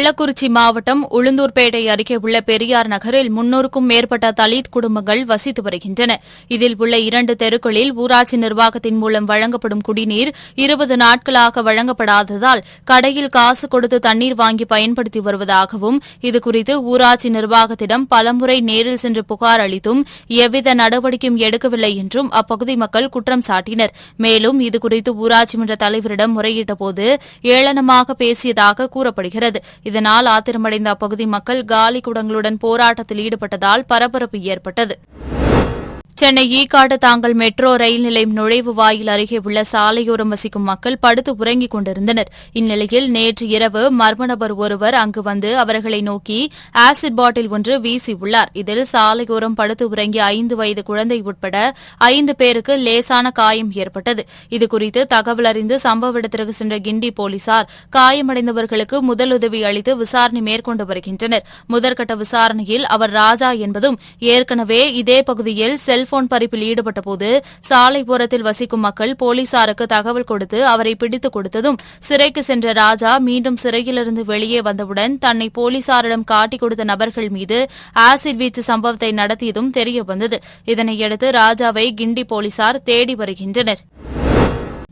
கள்ளக்குறிச்சி மாவட்டம் உளுந்தூர்பேட்டை அருகே உள்ள பெரியார் நகரில் முன்னூறுக்கும் மேற்பட்ட தலித் குடும்பங்கள் வசித்து வருகின்றன. இதில் உள்ள இரண்டு தெருக்களில் ஊராட்சி நிர்வாகத்தின் மூலம் வழங்கப்படும் குடிநீர் இருபது நாட்களாக வழங்கப்படாததால் கடையில் காசு கொடுத்து தண்ணீர் வாங்கி பயன்படுத்தி வருவதாகவும் இதுகுறித்து ஊராட்சி நிர்வாகத்திடம் பலமுறை நேரில் சென்று புகார் அளித்தும் எவ்வித நடவடிக்கையும் எடுக்கவில்லை என்றும் அப்பகுதி மக்கள் குற்றம் சாட்டினர். மேலும் இதுகுறித்து ஊராட்சி மன்ற தலைவரிடம் முறையிட்டபோது ஏளனமாக பேசியதாக கூறப்படுகிறது. இதனால் ஆத்திரமடைந்த அப்பகுதி மக்கள் காலி குடங்களுடன் போராட்டத்தில் ஈடுபட்டதால் பரபரப்பு ஏற்பட்டது. சென்னை ஈக்காடு தாங்கல் மெட்ரோ ரயில் நிலையம் நுழைவு வாயில் அருகே உள்ள சாலையோரம் வசிக்கும் மக்கள் படுத்து உறங்கிக் கொண்டிருந்தனர். இந்நிலையில் நேற்று இரவு மர்ம நபர் ஒருவர் அங்கு வந்து அவர்களை நோக்கி ஆசிட் பாட்டில் ஒன்று வீசியுள்ளார் இதில் சாலையோரம் படுத்து உறங்கிய ஐந்து வயது குழந்தை உட்பட ஐந்து பேருக்கு லேசான காயம் ஏற்பட்டது. இதுகுறித்து தகவல் அறிந்து சம்பவ இடத்திற்கு சென்ற கிண்டி போலீசார் காயமடைந்தவர்களுக்கு முதலுதவி அளித்து விசாரணை மேற்கொண்டு வருகின்றனர். முதற்கட்ட விசாரணையில் அவர் ராஜா என்பதும் ஏற்கனவே இதே பகுதியில் செல்ஃப் செல்போன் பறிப்பில் ஈடுபட்டபோது சாலை வசிக்கும் மக்கள் போலீசாருக்கு தகவல் கொடுத்து அவரை பிடித்துக் கொடுத்ததும் சிறைக்கு சென்ற ராஜா மீண்டும் சிறையிலிருந்து வெளியே வந்தவுடன் தன்னை போலீசாரிடம் காட்டிக் கொடுத்த நபர்கள் மீது ஆசிட் வீச்சு சம்பவத்தை நடத்தியதும் தெரியவந்தது. இதனையடுத்து ராஜாவை கிண்டி போலீசார் தேடி வருகின்றனர்.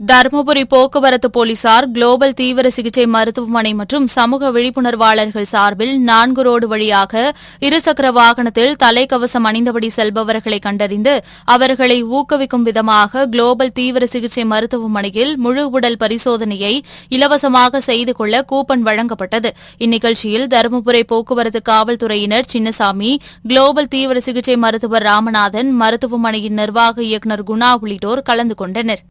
தருமபுரி போக்குவரத்து போலீசார் குளோபல் தீவிர சிகிச்சை மருத்துவமனை மற்றும் சமூக விழிப்புணர்வாளர்கள் சார்பில் நான்கு ரோடு வழியாக இருசக்கர வாகனத்தில் தலைக்கவசம் அணிந்தபடி செல்பவர்களை கண்டறிந்து அவர்களை ஊக்குவிக்கும் விதமாக குளோபல் தீவிர சிகிச்சை மருத்துவமனையில் முழு உடல் பரிசோதனையை இலவசமாக செய்து கொள்ள கூப்பன் வழங்கப்பட்டது. இந்நிகழ்ச்சியில் தருமபுரி போக்குவரத்து காவல்துறையினர் சின்னசாமி குளோபல் தீவிர சிகிச்சை மருத்துவர் ராமநாதன் மருத்துவமனையின் நிர்வாக இயக்குநர் குணா உள்ளிட்டோர் கலந்து கொண்டனர்.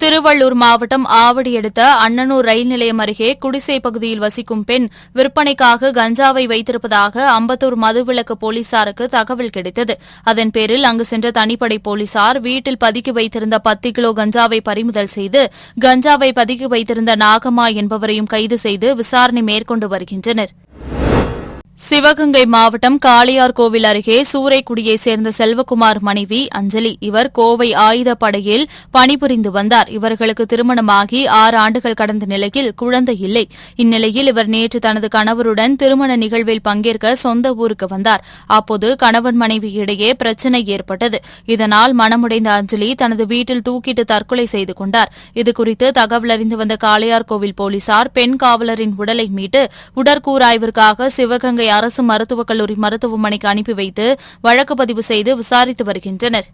திருவள்ளூர் மாவட்டம் ஆவடி அடுத்த அண்ணனூர் ரயில் நிலையம் அருகே குடிசை பகுதியில் வசிக்கும் பெண் விற்பனைக்காக கஞ்சாவை வைத்திருப்பதாக அம்பத்தூர் மதுவிலக்கு போலீசாருக்கு தகவல் கிடைத்தது. அதன் பேரில் அங்கு சென்ற தனிப்படை போலீசார் வீட்டில் பதுக்கி வைத்திருந்த பத்து கிலோ கஞ்சாவை பறிமுதல் செய்து கஞ்சாவை பதுக்கி வைத்திருந்த நாகம்மா என்பவரையும் கைது செய்து விசாரணை மேற்கொண்டு வருகின்றனர். சிவகங்கை மாவட்டம் காளையார்கோவில் அருகே சூறைக்குடியைச் சேர்ந்த செல்வகுமார் மனைவி அஞ்சலி இவர் கோவை ஆயுதப்படையில் பணிபுரிந்து வந்தார். இவர்களுக்கு திருமணமாகி ஆறு ஆண்டுகள் கடந்த நிலையில் குழந்தை இல்லை. இந்நிலையில் இவர் நேற்று தனது கணவருடன் திருமண நிகழ்வில் பங்கேற்க சொந்த ஊருக்கு வந்தார். அப்போது கணவன் மனைவி இடையே பிரச்சினை ஏற்பட்டது. இதனால் மனமுடைந்த அஞ்சலி தனது வீட்டில் தூக்கிட்டு தற்கொலை செய்து கொண்டார். இதுகுறித்து தகவல் அறிந்து வந்த காளையார்கோவில் போலீசார் பெண் காவலரின் உடலை மீட்டு உடற்கூராய்விற்காக சிவகங்கை அரசு மருத்துவக் கல்லூரி மருத்துவமனைக்கு அனுப்பி வைத்து வழக்கு பதிவு செய்து விசாரித்து வருகின்றனர்.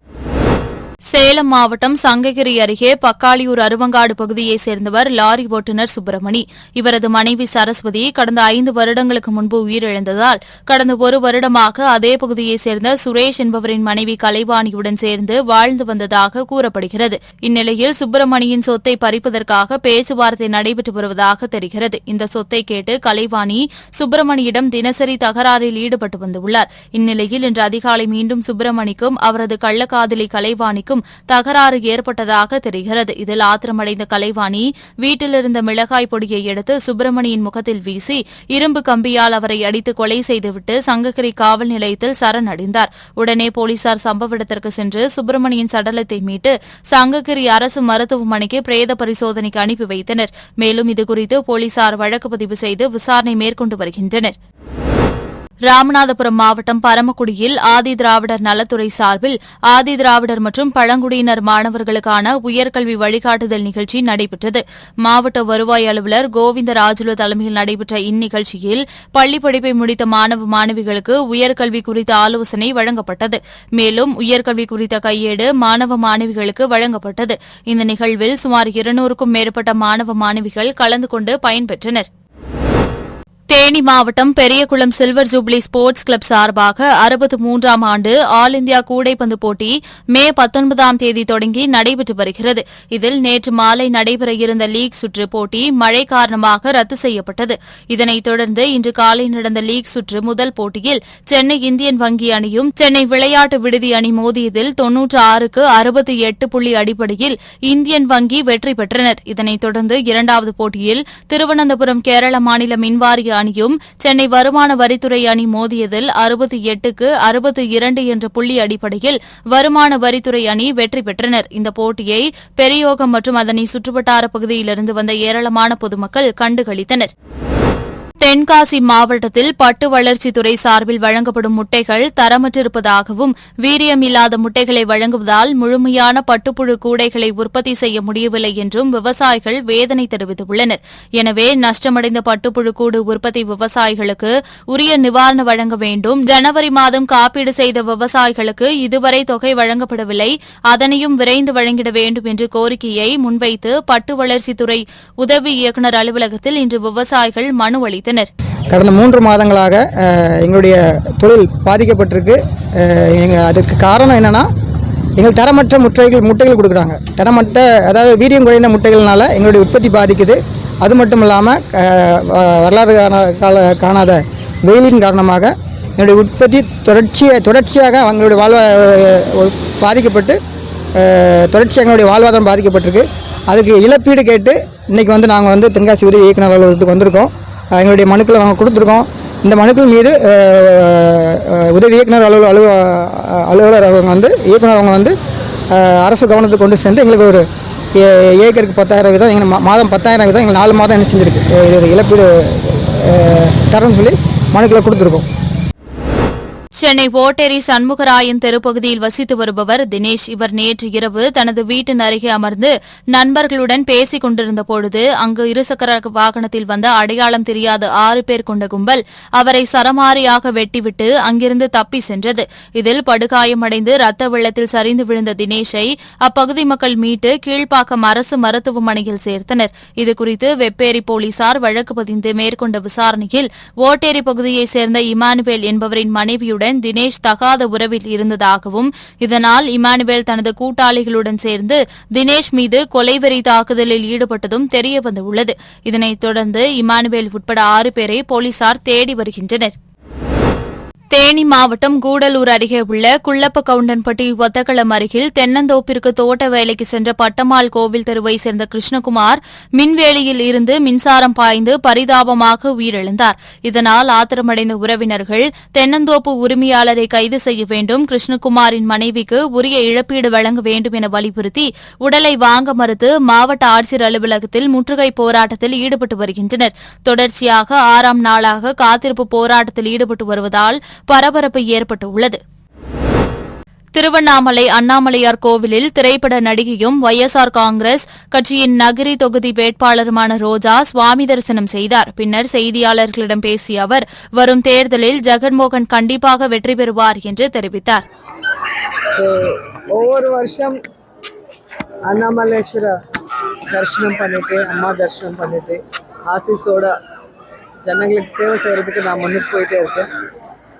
சேலம் மாவட்டம் சங்ககிரி அருகே பக்காளியூர் அருவங்காடு பகுதியைச் சேர்ந்தவர் லாரி ஓட்டுநர் சுப்பிரமணி. இவரது மனைவி சரஸ்வதி கடந்த ஐந்து வருடங்களுக்கு முன்பு உயிரிழந்ததால் கடந்த ஒரு வருடமாக அதே பகுதியைச் சேர்ந்த சுரேஷ் என்பவரின் மனைவி கலைவாணியுடன் சேர்ந்து வாழ்ந்து வந்ததாக கூறப்படுகிறது. இந்நிலையில் சுப்பிரமணியின் சொத்தை பறிப்பதற்காக பேச்சுவார்த்தை நடைபெற்று வருவதாக தெரிகிறது. இந்த சொத்தை கேட்டு கலைவாணி சுப்பிரமணியிடம் தினசரி தகராறில் ஈடுபட்டு வந்துள்ளார். இந்நிலையில் இன்று அதிகாலை மீண்டும் சுப்பிரமணிக்கும் அவரது கள்ளக்காதலி கலைவாணிக்கும் தகராறு ஏற்பட்டதாக தெரிகிறது. இதில் ஆத்திரமடைந்த கலைவாணி வீட்டிலிருந்த மிளகாய் பொடியை எடுத்து சுப்பிரமணியின் முகத்தில் வீசி இரும்பு கம்பியால் அவரை அடித்து கொலை செய்துவிட்டு சங்ககிரி காவல் நிலையத்தில் சரணடைந்தார். உடனே போலீசார் சம்பவ இடத்திற்கு சென்று சுப்பிரமணியின் சடலத்தை மீட்டு சங்ககிரி அரசு மருத்துவமனைக்கு பிரேத பரிசோதனைக்கு அனுப்பி வைத்தனர். மேலும் இதுகுறித்து போலீசார் வழக்கு பதிவு செய்து விசாரணை மேற்கொண்டு வருகின்றனர். ராமநாதபுரம் மாவட்டம் பரமக்குடியில் ஆதி திராவிடர் நலத்துறை சார்பில் ஆதி திராவிடர் மற்றும் பழங்குடியினர் மாணவர்களுக்கான உயர்கல்வி வழிகாட்டுதல் நிகழ்ச்சி நடைபெற்றது. மாவட்ட வருவாய் அலுவலர் கோவிந்த ராஜுல தலைமையில் நடைபெற்ற இந்நிகழ்ச்சியில் பள்ளிப் படிப்பை முடித்த மாணவ மாணவிகளுக்கு உயர்கல்வி குறித்த ஆலோசனை வழங்கப்பட்டது. மேலும் உயர்கல்வி குறித்த கையேடு மாணவ மாணவிகளுக்கு வழங்கப்பட்டது. இந்த நிகழ்வில் சுமார் இருநூறுக்கும் மேற்பட்ட மாணவ மாணவிகள் கலந்து கொண்டு பயன்பெற்றனர். தேனி மாவட்டம் Periyakulam silver jubilee sports club சார்பாக அறுபத்து மூன்றாம் ஆண்டு ஆல் இந்தியா கூடைப்பந்து போட்டி மே பத்தொன்பதாம் தேதி தொடங்கி நடைபெற்று வருகிறது. இதில் நேற்று மாலை நடைபெற இருந்த லீக் சுற்று போட்டி மழை காரணமாக ரத்து செய்யப்பட்டது. இதனைத் தொடர்ந்து இன்று காலை நடந்த லீக் சுற்று முதல் போட்டியில் சென்னை இந்தியன் வங்கி அணியும் சென்னை விளையாட்டு விடுதி அணி மோதியதில் தொன்னூற்று ஆறுக்கு அறுபத்தி எட்டு புள்ளி அடிப்படையில் இந்தியன் வங்கி வெற்றி பெற்றனர். இதனைத் தொடர்ந்து இரண்டாவது போட்டியில் திருவனந்தபுரம் கேரள மாநில மின்வாரிய அணியும் சென்னை வருமான வரித்துறை அணி மோதியதில் அறுபத்தி எட்டுக்கு அறுபத்தி இரண்டு என்ற புள்ளி அடிப்படையில் வருமான வரித்துறை அணி வெற்றி பெற்றனர். இந்த போட்டியை பெரியோகம் மற்றும் அதனை சுற்றுவட்டார பகுதியிலிருந்து வந்த ஏராளமான பொதுமக்கள் கண்டுகளித்தனர். தென்காசி மாவட்டத்தில் பட்டு வளர்ச்சித்துறை சார்பில் வழங்கப்படும் முட்டைகள் தரமற்றிருப்பதாகவும் வீரியம் இல்லாத முட்டைகளை வழங்குவதால் முழுமையான பட்டுப்புழு கூடைகளை உற்பத்தி செய்ய முடியவில்லை என்றும் விவசாயிகள் வேதனை தெரிவித்துள்ளனர். எனவே நஷ்டமடைந்த பட்டுப்புழு கூடு உற்பத்தி விவசாயிகளுக்கு உரிய நிவாரணம் வழங்க வேண்டும். ஜனவரி மாதம் காப்பீடு செய்த விவசாயிகளுக்கு இதுவரை தொகை வழங்கப்படவில்லை. அதனையும் விரைந்து வழங்கிட வேண்டும் என்று கோரிக்கையை முன்வைத்து பட்டு வளர்ச்சித்துறை உதவி இயக்குநர் அலுவலகத்தில் இன்று விவசாயிகள் மனு அளித்தனர். கடந்த மூன்று மாதங்களாக எங்களுடைய தொழில் பாதிக்கப்பட்டிருக்கு. எங்கள் அதுக்கு காரணம் என்னென்னா எங்கள் தரமற்ற முட்டைகள் முட்டைகள் கொடுக்குறாங்க. தரமற்ற அதாவது வீரியம் குறைந்த முட்டைகள்னால எங்களுடைய உற்பத்தி பாதிக்குது. அது மட்டும் இல்லாமல் வரலாறு காண- கால காணாத வெயிலின் காரணமாக எங்களுடைய உற்பத்தி தொடர்ச்சியாக தொடர்ச்சியாக அவங்களுடைய வாழ்வா பாதிக்கப்பட்டு தொடர்ச்சியாக எங்களுடைய வாழ்வாதாரம் பாதிக்கப்பட்டிருக்கு. அதுக்கு இழப்பீடு கேட்டு இன்றைக்கி வந்து நாங்கள் வந்து தென்காசி உதவி இயக்குநர் அலுவலகத்துக்கு வந்திருக்கோம். எங்களுடைய மனுக்களை நாங்கள் கொடுத்துருக்கோம். இந்த மனுக்கள் மீது உதவி இயக்குனர் அலுவலர் அலுவ அலுவலர் அவங்க வந்து இயக்குனர் அவங்க வந்து அரசு கவனத்துக்கு கொண்டு சென்று எங்களுக்கு ஒரு ஏ- ஏக்கருக்கு பத்தாயிரம் விதம் எங்கள் மா- மாதம் பத்தாயிரம் விதம் எங்களுக்கு நாலு மாதம் என்ன செஞ்சுருக்கு. இது இழப்பீடு தரம்னு சொல்லி மனுக்களை கொடுத்துருக்கோம். சென்னை ஓட்டேரி சண்முகராயன் தெருப்பகுதியில் வசித்து வருபவர் தினேஷ். இவர் நேற்று இரவு தனது வீட்டின் அருகே அமர்ந்து நண்பர்களுடன் பேசிக் கொண்டிருந்த பொழுது அங்கு இருசக்கர வாகனத்தில் வந்த அடையாளம் தெரியாத ஆறு பேர் கொண்ட கும்பல் அவரை சரமாரியாக வெட்டிவிட்டு அங்கிருந்து தப்பி சென்றது. இதில் படுகாயமடைந்து ரத்த வெள்ளத்தில் சரிந்து விழுந்த தினேஷை அப்பகுதி மக்கள் மீட்டு கீழ்ப்பாக்கம் அரசு மருத்துவமனையில் சேர்த்தனர். இதுகுறித்து வெப்பேரி போலீசார் வழக்கு பதிந்து மேற்கொண்ட விசாரணையில் ஓட்டேரி பகுதியைச் சேர்ந்த இமானுவேல் என்பவரின் மனைவியுடன் தினேஷ் தகாத உறவில் இருந்ததாகவும் இதனால் இமானுவேல் தனது கூட்டாளிகளுடன் சேர்ந்து தினேஷ் மீது கொலைவெறி தாக்குதலில் ஈடுபட்டதும் தெரியவந்துள்ளது. இதனைத் தொடர்ந்து இமானுவேல் உட்பட ஆறு பேரை போலீசார் தேடி வருகின்றனர். தேனி மாவட்டம் கூடலூர் அருகே உள்ள குள்ளப்ப கவுண்டன்பட்டி ஒத்தக்களம் அருகில் தென்னந்தோப்பிற்கு தோட்ட வேலைக்கு சென்ற பட்டம்மாள் கோவில் தெருவை சேர்ந்த கிருஷ்ணகுமார் மின்வேலியில் இருந்து மின்சாரம் பாய்ந்து பரிதாபமாக உயிரிழந்தார். இதனால் ஆத்திரமடைந்த உறவினர்கள் தென்னந்தோப்பு உரிமையாளரை கைது செய்ய வேண்டும் கிருஷ்ணகுமாரின் மனைவிக்கு உரிய இழப்பீடு வழங்க வேண்டும் என வலியுறுத்தி உடலை வாங்க மறுத்து மாவட்ட ஆட்சியர் அலுவலகத்தில் முற்றுகை போராட்டத்தில் ஈடுபட்டு வருகின்றனர். தொடர்ச்சியாக ஆறாம் நாளாக காத்திருப்பு போராட்டத்தில் ஈடுபட்டு வருவதால் பரபரப்பு ஏற்பட்டுள்ளது. திருவண்ணாமலை அண்ணாமலையார் கோவிலில் திரைப்பட நடிகையும் ஒய்எஸ்ஆர் காங்கிரஸ் கட்சியின் நகரி தொகுதி வேட்பாளருமான ரோஜா சுவாமி தரிசனம் செய்தார். பின்னர் செய்தியாளர்களிடம் பேசிய அவர் வரும் தேர்தலில் ஜெகன்மோகன் கண்டிப்பாக வெற்றி பெறுவார் என்று தெரிவித்தார். ஒவ்வொரு வருஷம் அண்ணாமலேஸ்வர தரிசனம் பண்ணிட்டு அம்மா தரிசனம் பண்ணிட்டு ஆசிஸோட ஜனங்களுக்கு சேவை செய்கிறதுக்கு நான் முன்னுக்கு போயிட்டே இருக்கேன்.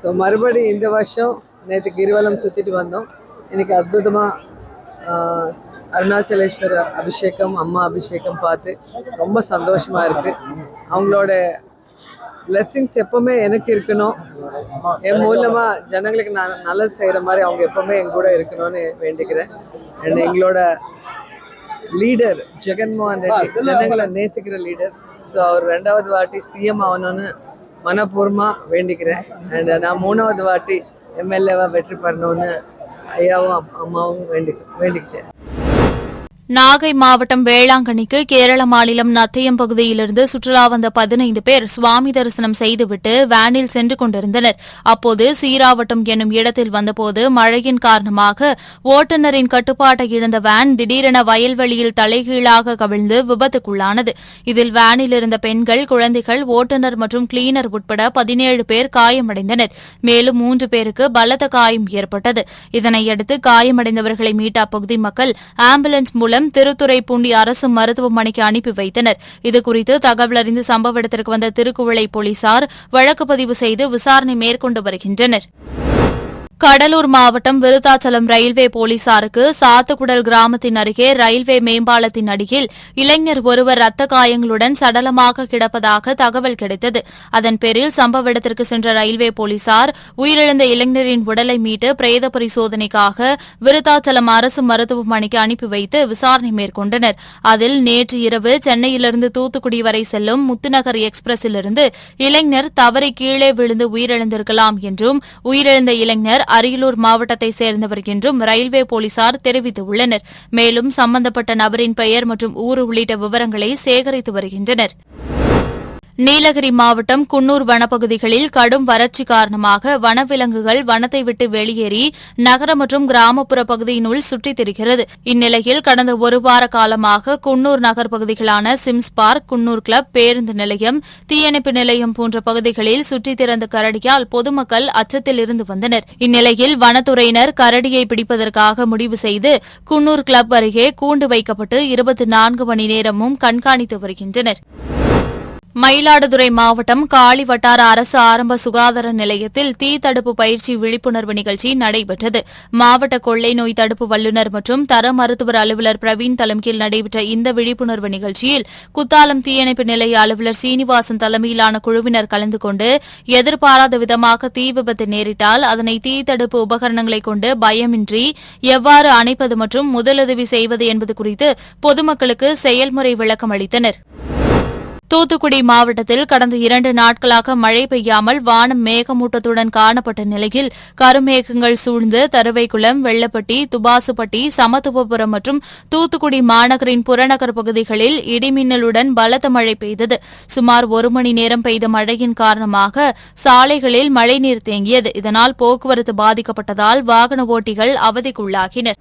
ஸோ மறுபடி இந்த வருஷம் நேற்று கிரிவலம் சுற்றிட்டு வந்தோம். இன்னைக்கு அற்புதமாக அருணாச்சலேஸ்வர அபிஷேகம் அம்மா அபிஷேகம் பார்த்து ரொம்ப சந்தோஷமாக இருக்குது அவங்களோட blessings எப்பவுமே எனக்கு இருக்கணும். என் மூலமா ஜனங்களுக்கு நான் நல்லது செய்யற மாதிரி அவங்க எப்பவுமே என் கூட இருக்கணும்னு வேண்டிக்கிறேன். அண்ட் எங்களோட லீடர் ஜெகன்மோகன் ரெட்டி ஜனங்களை நேசிக்கிற லீடர் ஸோ அவர் ரெண்டாவது வாட்டி சிஎம் ஆகணும்னு மனப்பூர்வமா வேண்டிக்கிறேன். அண்ட் நான் மூணாவது வாட்டி எம்எல்ஏவாக வெற்றி பெறணும்னு ஐயாவும் அம்மாவும் வேண்டி வேண்டிக்கிட்டேன். நாகை மாவட்டம் வேளாங்கண்ணிக்கு கேரள மாநிலம் நத்தையம் பகுதியிலிருந்து சுற்றுலா வந்த பதினைந்து பேர் சுவாமி தரிசனம் செய்துவிட்டு வேனில் சென்று கொண்டிருந்தனர். அப்போது சீராவட்டம் என்னும் இடத்தில் வந்தபோது மழையின் காரணமாக ஓட்டுநரின் கட்டுப்பாட்டை இழந்த வேன் திடீரென வயல்வெளியில் தலைகீழாக கவிழ்ந்து விபத்துக்குள்ளானது. இதில் வேனில் இருந்த பெண்கள் குழந்தைகள் ஓட்டுநர் மற்றும் கிளீனர் உட்பட பதினேழு பேர் காயமடைந்தனர். மேலும் மூன்று பேருக்கு பலத்த காயம் ஏற்பட்டது. இதனையடுத்து காயமடைந்தவர்களை மீட்ட அப்பகுதி மக்கள் ஆம்புலன்ஸ் மூலம் திருத்துறைப்பூண்டி அரசு மருத்துவமனைக்கு அனுப்பி வைத்தனர். இதுகுறித்து தகவல் அறிந்து சம்பவ இடத்திற்கு வந்த திருக்குவளை போலீசார் வழக்கு பதிவு செய்து விசாரணை மேற்கொண்டு வருகின்றனர். கடலூர் மாவட்டம் விருத்தாச்சலம் ரயில்வே போலீசாருக்கு சாத்துக்குடல் கிராமத்தின் அருகே ரயில்வே மேம்பாலத்தின் அடியில் இளைஞர் ஒருவர் ரத்த காயங்களுடன் சடலமாக கிடப்பதாக தகவல் கிடைத்தது. அதன் பேரில் சம்பவ இடத்திற்கு சென்ற ரயில்வே போலீசார் உயிரிழந்த இளைஞரின் உடலை மீட்டு பிரேத பரிசோதனைக்காக விருத்தாச்சலம் அரசு மருத்துவமனைக்கு அனுப்பி வைத்து விசாரணை மேற்கொண்டனர். அதில் நேற்று இரவு சென்னையிலிருந்து தூத்துக்குடி வரை செல்லும் முத்துநகர் எக்ஸ்பிரஸிலிருந்து இளைஞர் தவறி கீழே விழுந்து உயிரிழந்திருக்கலாம் என்றும் உயிரிழந்த இளைஞர் அரியலூர் மாவட்டத்தை சேர்ந்தவர் என்றும் ரயில்வே போலீசார் தெரிவித்துள்ளனர். மேலும் சம்பந்தப்பட்ட நபரின் பெயர் மற்றும் ஊர் உள்ளிட்ட விவரங்களை சேகரித்து வருகின்றனர். நீலகிரி மாவட்டம் குன்னூர் வனப்பகுதிகளில் கடும் வறட்சி காரணமாக வனவிலங்குகள் வனத்தை விட்டு வெளியேறி நகர மற்றும் கிராமப்புற பகுதியினுள் சுற்றித் திரிகிறது. இந்நிலையில் கடந்த ஒரு வார காலமாக குன்னூர் நகர் பகுதிகளான சிம்ஸ் பார்க் குன்னூர் கிளப் பேருந்து நிலையம் தீயணைப்பு நிலையம் போன்ற பகுதிகளில் சுற்றித் திறந்த கரடியால் பொதுமக்கள் அச்சத்தில் இருந்து வந்தனர். இந்நிலையில் வனத்துறையினர் கரடியை பிடிப்பதற்காக முடிவு செய்து குன்னூர் கிளப் அருகே கூண்டு வைக்கப்பட்டு இருபத்தி நான்கு மணி நேரமும் கண்காணித்து வருகின்றனர். மயிலாடுதுறை மாவட்டம் காளி வட்டார அரசு ஆரம்ப சுகாதார நிலையத்தில் தீ தடுப்பு பயிற்சி விழிப்புணர்வு நிகழ்ச்சி நடைபெற்றது. மாவட்ட கொள்ளை நோய் தடுப்பு வல்லுநர் மற்றும் தர மருத்துவர் அலுவலர் பிரவீன் தலைமையில் நடைபெற்ற இந்த விழிப்புணர்வு நிகழ்ச்சியில் குத்தாலம் தீயணைப்பு நிலைய அலுவலர் சீனிவாசன் தலைமையிலான குழுவினர் கலந்து கொண்டு எதிர்பாராத விதமாக தீ விபத்து நேரிட்டால் அதனை தீ தடுப்பு உபகரணங்களை கொண்டு பயமின்றி எவ்வாறு அணைப்பது மற்றும் முதலுதவி செய்வது என்பது குறித்து பொதுமக்களுக்கு செயல்முறை விளக்கம் அளித்தனர். தூத்துக்குடி மாவட்டத்தில் கடந்த இரண்டு நாட்களாக மழை பெய்யாமல் வானம் மேகமூட்டத்துடன் காணப்பட்ட நிலையில் கருமேகங்கள் சூழ்ந்து தருவைக்குளம் வெள்ளப்பட்டி துபாசுப்பட்டி சமத்துவபுரம் மற்றும் தூத்துக்குடி மாநகரின் புறநகர் பகுதிகளில் இடிமின்னலுடன் பலத்த மழை பெய்தது. சுமார் ஒரு மணி நேரம் பெய்த மழையின் காரணமாக சாலைகளில் மழைநீர் தேங்கியது. இதனால் போக்குவரத்து பாதிக்கப்பட்டதால் வாகன ஓட்டிகள் அவதிக்குள்ளாகினர்.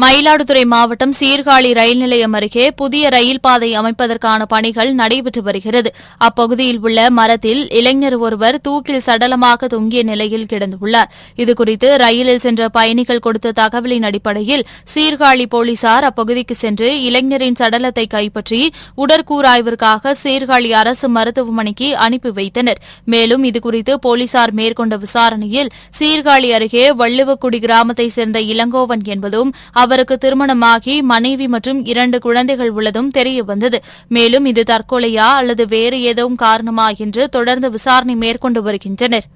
மயிலாடுதுறை மாவட்டம் சீர்காழி ரயில் நிலையம் அருகே புதிய ரயில் பாதை அமைப்பதற்கான பணிகள் நடைபெற்று வருகிறது. அப்பகுதியில் உள்ள மரத்தில் இளைஞர் ஒருவர் தூக்கில் சடலமாக தொங்கிய நிலையில் கிடந்துள்ளார். இதுகுறித்து ரயிலில் சென்ற பயணிகள் கொடுத்த தகவலின் அடிப்படையில் சீர்காழி போலீசார் அப்பகுதிக்கு சென்று இளைஞரின் சடலத்தை கைப்பற்றி உடற்கூராய்விற்காக சீர்காழி அரசு மருத்துவமனைக்கு அனுப்பி வைத்தனர். மேலும் இதுகுறித்து போலீசார் மேற்கொண்ட விசாரணையில் சீர்காழி அருகே வள்ளுவக்குடி கிராமத்தைச் சேர்ந்த இளங்கோவன் என்பதும் அவருக்கு திருமணமாகி மனைவி மற்றும் இரண்டு குழந்தைகள் உள்ளதும் தெரியவந்தது. மேலும் இது தற்கொலையா அல்லது வேறு ஏதும் காரணமா என்று தொடர்ந்து விசாரணை மேற்கொண்டு வருகின்றனர்.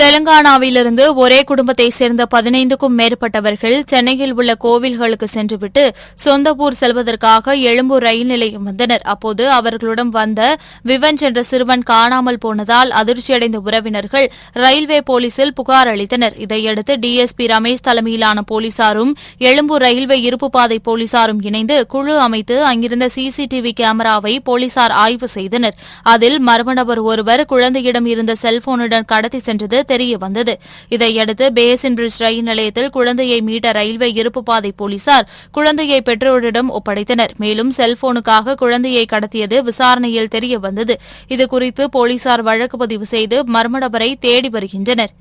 தெலங்கானாவிலிருந்து ஒரே குடும்பத்தை சேர்ந்த பதினைந்துக்கும் மேற்பட்டவர்கள் சென்னையில் உள்ள கோவில்களுக்கு சென்றுவிட்டு சொந்த ஊர் செல்வதற்காக எழும்பூர் ரயில் நிலையம் வந்தனர். அப்போது அவர்களுடன் வந்த விவன்ஸ் என்ற சிறுவன் காணாமல் போனதால் அதிர்ச்சியடைந்த உறவினர்கள் ரயில்வே போலீசில் புகார் அளித்தனர். இதையடுத்து டிஎஸ்பி ரமேஷ் தலைமையிலான போலீசாரும் எழும்பூர் ரயில்வே இருப்புப்பாதை போலீசாரும் இணைந்து குழு அமைத்து அங்கிருந்த சிசிடிவி கேமராவை போலீசார் ஆய்வு செய்தனர். அதில் மர்ம நபர் ஒருவர் குழந்தையிடம் இருந்த செல்போனுடன் கடத்தி சென்றது. தெரிய வந்தது இதையடுத்து பேசின் பிரிட்ஜ் ரயில் நிலையத்தில் குழந்தையை மீட்ட ரயில்வே இருப்பு பாதை போலீசார் குழந்தையை பெற்றோரிடம் ஒப்படைத்தனர். மேலும் செல்போனுக்காக குழந்தையை கடத்தியது விசாரணையில் தெரிய வந்தது இதுகுறித்து போலீசார் வழக்கு பதிவு செய்து மர்ம நபரை தேடி வருகின்றனர்.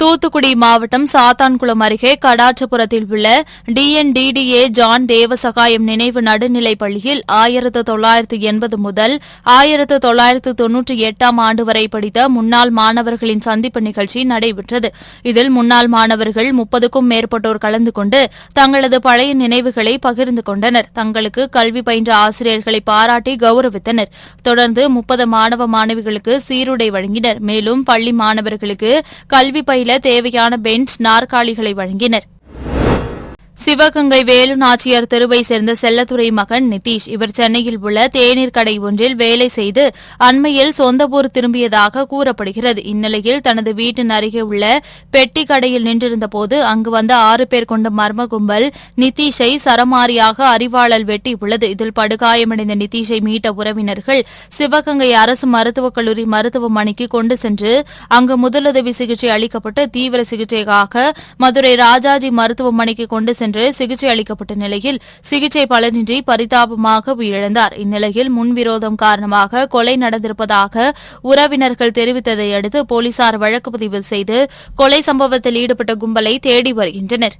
தூத்துக்குடி மாவட்டம் சாத்தான்குளம் அருகே கடாச்சபுரத்தில் உள்ள டிஎன்டிடிஏ ஜான் தேவசகாயம் நினைவு நடுநிலைப் பள்ளியில் ஆயிரத்து தொள்ளாயிரத்து எண்பது முதல் ஆயிரத்து தொள்ளாயிரத்து தொன்னூற்றி எட்டாம் ஆண்டு வரை படித்த முன்னாள் மாணவர்களின் சந்திப்பு நிகழ்ச்சி நடைபெற்றது. இதில் முன்னாள் மாணவர்கள் முப்பதுக்கும் மேற்பட்டோர் கலந்து கொண்டு தங்களது பழைய நினைவுகளை பகிர்ந்து கொண்டனர். தங்களுக்கு கல்வி பயின்ற ஆசிரியர்களை பாராட்டி கௌரவித்தனர். தொடர்ந்து முப்பது மாணவ மாணவிகளுக்கு சீருடை வழங்கினர். மேலும் பள்ளி மாணவர்களுக்கு கல்வி பயில தேவையான பெஞ்ச் நாற்காலிகளை வழங்கினர். சிவகங்கை வேலு நாச்சியார் தெருவை சேர்ந்த செல்லத்துறை மகன் நிதிஷ் இவர் சென்னையில் உள்ள தேநீர் கடை ஒன்றில் வேலை செய்து அண்மையில் சொந்த ஊர் திரும்பியதாக கூறப்படுகிறது. இந்நிலையில் தனது வீட்டின் அருகே உள்ள பெட்டி கடையில் நின்றிருந்தபோது அங்கு வந்த ஆறு பேர் கொண்ட மர்ம கும்பல் நிதிஷை சரமாரியாக அறிவாளல் வெட்டியுள்ளது இதில் படுகாயமடைந்த நிதிஷை மீட்ட உறவினர்கள் சிவகங்கை அரசு மருத்துவக் கல்லூரி மருத்துவமனைக்கு கொண்டு சென்று அங்கு முதலுதவி சிகிச்சை அளிக்கப்பட்டு தீவிர சிகிச்சைக்காக மதுரை ராஜாஜி மருத்துவமனைக்கு கொண்டு சென்று சிகிச்சை அளிக்கப்பட்ட நிலையில் சிகிச்சை பலனின்றி பரிதாபமாக உயிரிழந்தார். இந்நிலையில் முன்விரோதம் காரணமாக கொலை நடந்திருப்பதாக உறவினர்கள் தெரிவித்ததை அடுத்து போலீசார் வழக்கு பதிவு செய்து கொலை சம்பவத்தில் ஈடுபட்ட கும்பலை தேடி வருகின்றனர்.